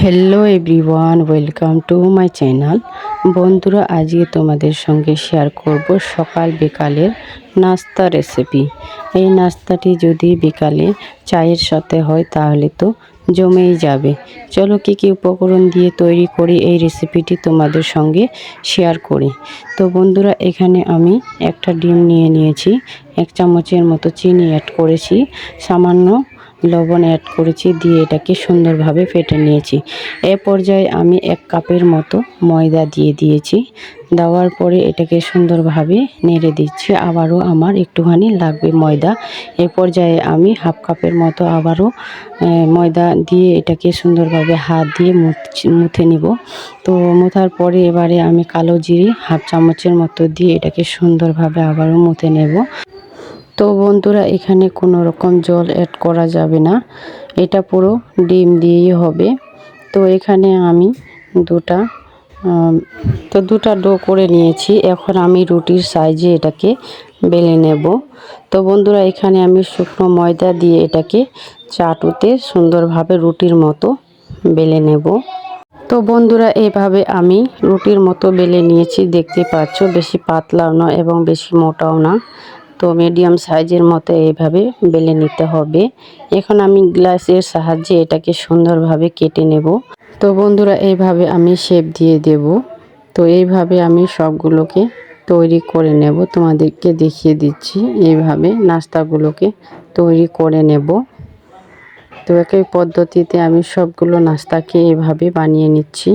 Hello everyone welcome to my channel বন্ধুরা, আজকে তোমাদের সঙ্গে শেয়ার করব সকাল বিকালের নাস্তা রেসিপি এই নাস্তাটি যদি বিকালে চায়ের সাথে হয়, তাহলে তো জমেই যাবে। চলো কী কী উপকরণ দিয়ে তৈরি করি এই রেসিপিটি তোমাদের সঙ্গে শেয়ার করি। তো বন্ধুরা, এখানে আমি একটা ডিম নিয়ে নিয়েছি, এক চামচের মতো চিনি অ্যাড করেছি, সামান্য লবণ অ্যাড করেছি, দিয়ে এটাকে সুন্দরভাবে ফেটে নিয়েছি। এ পর্যায়ে আমি এক কাপের মতো ময়দা দিয়ে দিয়েছি। দেওয়ার পরে এটাকে সুন্দরভাবে নেড়ে দিচ্ছি, আবারও আমার একটুখানি লাগবে ময়দা। এ পর্যায়ে আমি হাফ কাপের মতো আবারও ময়দা দিয়ে এটাকে সুন্দরভাবে হাত দিয়ে মুথে নিব। তো মুথার পরে এবারে আমি কালো জিরে হাফ চামচের মতো দিয়ে এটাকে সুন্দরভাবে আবারও মুথে নেব। তো বন্ধুরা, এখানে কোনো রকম জল অ্যাড করা যাবে না। এটা পুরো ডিম দিয়েই হবে। তো এখানে আমি দুটা তো দুটা ডো করে নিয়েছি। এখন আমি রুটির সাইজে এটাকে বেলে নেব। তো বন্ধুরা, এখানে আমি শুকনো ময়দা দিয়ে এটাকে চাটুতে সুন্দরভাবে রুটির মতো বেলে নেব। তো বন্ধুরা, এভাবে আমি রুটির মতো বেলে নিয়েছি। দেখতে পাচ্ছ, বেশি পাতলাও না এবং বেশি মোটাও না। তো মিডিয়াম সাইজের মতো এইভাবে বেলে নিতে হবে। এখন আমি গ্লাসের সাহায্যে এটাকে সুন্দরভাবে কেটে নেব। তো বন্ধুরা, এইভাবে আমি শেপ দিয়ে দেব। তো এইভাবে আমি সবগুলোকে তৈরি করে নেব। তোমাদেরকে দেখিয়ে দিচ্ছি। এইভাবে নাস্তাগুলোকে তৈরি করে নেব। তো একই পদ্ধতিতে আমি সবগুলো নাস্তাকে এইভাবে বানিয়ে নিচ্ছি।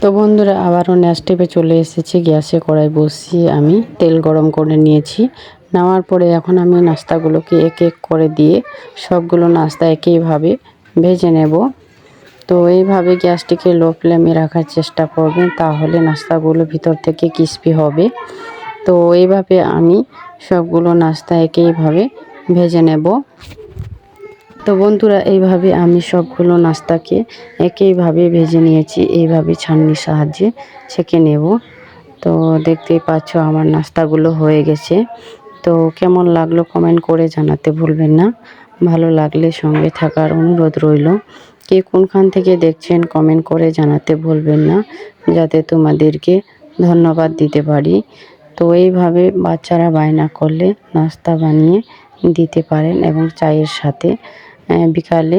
তো বন্ধুরা, আবারও নেক্সট চলে এসেছি। গ্যাসে কড়াই বসিয়ে আমি তেল গরম করে নিয়েছি। নেওয়ার পরে এখন আমি নাস্তাগুলোকে এক এক করে দিয়ে সবগুলো নাস্তা একইভাবে ভেজে নেব। তো এইভাবে গ্যাসটিকে লো ফ্লেমে রাখার চেষ্টা করবেন, তাহলে নাস্তাগুলো ভিতর থেকে ক্রিস্পি হবে। তো এইভাবে আমি সবগুলো নাস্তা একইভাবে ভেজে নেব। তো বন্ধুরা, এইভাবে আমি সবগুলো নাস্তাকে একইভাবে ভেজে নিয়েছি, এইভাবে ছাননির সাহায্যে ছেঁকে নেব। তো দেখতেই পাচ্ছ আমার নাস্তাগুলো হয়ে গেছে। তো কেমন লাগল কমেন্ট করে জানাতে ভুলবেন না। ভালো লাগলে সঙ্গে থাকার অনুরোধ রইল। কে কোনখান থেকে দেখছেন কমেন্ট করে জানাতে ভুলবেন না, যাতে তোমাদেরকে ধন্যবাদ দিতে পারি। তো এইভাবে বাচ্চারা বায়না করলে নাস্তা বানিয়ে দিতে পারেন এবং চায়ের সাথে বিকালে